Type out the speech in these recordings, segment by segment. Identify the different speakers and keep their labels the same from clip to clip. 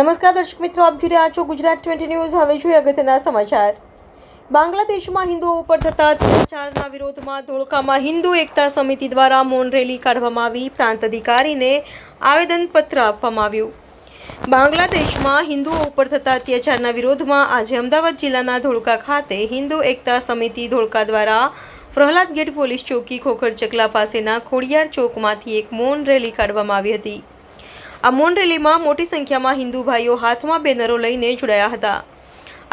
Speaker 1: નમસ્કાર દર્શક મિત્રો, આપ જોઈ રહ્યા છો ગુજરાત ટ્વેન્ટી ન્યૂઝ. હવે જોઈએ અગત્યના સમાચાર. બાંગ્લાદેશમાં હિન્દુઓ ઉપર થતા અત્યાચારના વિરોધમાં ધોળકામાં હિન્દુ એકતા સમિતિ દ્વારા મૌન રેલી કાઢવામાં આવી. પ્રાંત અધિકારીને આવેદનપત્ર આપવામાં આવ્યું. બાંગ્લાદેશમાં હિન્દુઓ ઉપર થતા અત્યાચારના વિરોધમાં આજે અમદાવાદ જિલ્લાના ધોળકા ખાતે હિન્દુ એકતા સમિતિ ધોળકા દ્વારા પ્રહલાદ ગેટ પોલીસ ચોકી ખોખર ચકલા પાસેના ખોડિયાર ચોકમાંથી એક મૌન રેલી કાઢવામાં આવી હતી. આ મૌન રેલીમાં મોટી સંખ્યામાં હિન્દુ ભાઈઓ હાથમાં બેનરો લઈને જોડાયા હતા.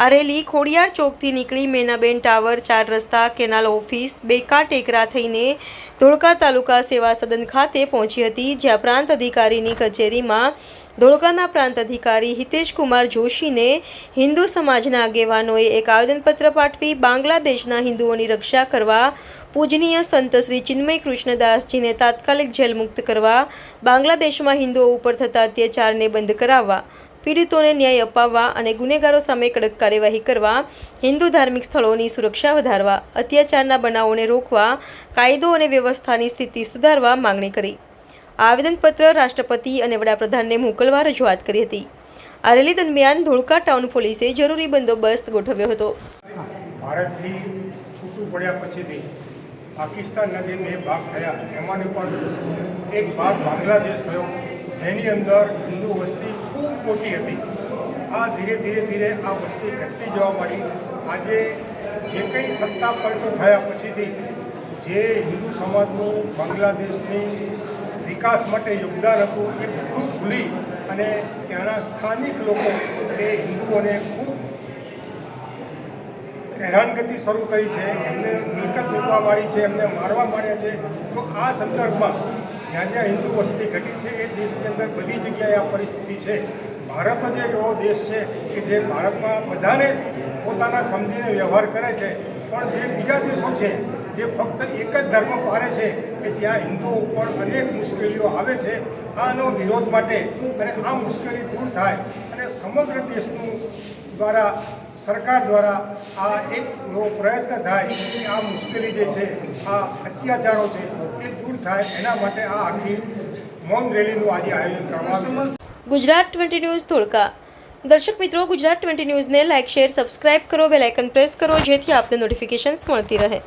Speaker 1: આ રેલી ખોડિયાર ચોકથી નીકળી મેનાબેન ટાવર, ચાર રસ્તા, કેનાલ ઓફિસ બેકા ટેકરા થઈને ધોળકા તાલુકા સેવા સદન ખાતે પહોંચી હતી, જ્યાં પ્રાંત અધિકારીની કચેરીમાં ધોળકાના પ્રાંત અધિકારી હિતેશકુમાર જોશીને હિન્દુ સમાજના આગેવાનોએ એક આવેદનપત્ર પાઠવી બાંગ્લાદેશના હિન્દુઓની રક્ષા કરવા પૂજનીય સંત શ્રી ચિન્મય કૃષ્ણદાસજીને તાત્કાલિક જેલ મુક્ત કરવા, બાંગ્લાદેશમાં હિન્દુઓ ઉપર થતા અત્યાચારને બંધ કરાવવા, પીડિતોને ન્યાય અપાવવા અને ગુનેગારો સામે કડક કાર્યવાહી કરવા, હિન્દુ ધાર્મિક સ્થળોની સુરક્ષા વધારવા, અત્યાચારના બનાવોને રોકવા, કાયદો અને વ્યવસ્થાની સ્થિતિ સુધારવા માંગણી કરી. આવેદનપત્ર રાષ્ટ્રપતિ અને વડાપ્રધાનને મોકલવા રજૂઆત કરી હતી. આ રેલી દરમિયાન ધોળકા ટાઉન પોલીસે જરૂરી બંદોબસ્ત ગોઠવ્યો હતો.
Speaker 2: ભારતથી છૂટું પડ્યા પછીથી પાકિસ્તાનના જે બે ભાગ થયા. એમાંનો પણ એક ભાગ બાંગ્લાદેશ થયો. જેની અંદર હિન્દુ વસ્તી ખૂબ મોટી હતી. આ ધીરે ધીરે ધીરે આ વસ્તી ઘટતી જવા માંડી. આજે જે કંઈ સત્તા પલટો થયા પછીથી જે હિન્દુ સમાજનું બાંગ્લાદેશની વિકાસ માટે યોગદાન હતું એ બધું ભૂલી અને ત્યાંના સ્થાનિક લોકો એ હિન્દુઓને ખૂબ હેરાનગતિ શરૂ કરી છે, એમને મિલકત લૂંટવા માંડી છે, એમને મારવા માંડ્યા છે. તો આ સંદર્ભમાં જ્યાં જ્યાં હિન્દુ વસ્તી ઘટી છે, એ દેશની અંદર બધી જગ્યાએ આ પરિસ્થિતિ છે. ભારત જ એક એવો દેશ છે કે જે ભારતમાં બધાને પોતાના સમજીને વ્યવહાર કરે છે. પણ જે બીજા દેશો છે જે ફક્ત એક જ ધર્મ પાળે છે કે ત્યાં હિન્દુઓ ઉપર અનેક મુશ્કેલીઓ આવે છે, આનો વિરોધ માટે અને આ મુશ્કેલી દૂર થાય અને સમગ્ર દેશનું દ્વારા, સરકાર દ્વારા આ એક એવો પ્રયત્ન થાય કે આ મુશ્કેલી જે છે, આ અત્યાચારો છે, એ દૂર થાય એના માટે આ આખી મૌન રેલીનું આજે આયોજન કરવામાં આવ્યું
Speaker 1: ગુજરાત ટ્વેન્ટી ન્યૂઝ ધોળકા. દર્શક મિત્રો, ગુજરાત ટ્વેન્ટી ન્યૂઝને લાઇક, શેર, સબસ્ક્રાઇબ કરો, બેલ આઇકન પ્રેસ કરો, જેથી આપને નોટિફિકેશન્સ મળતી રહે.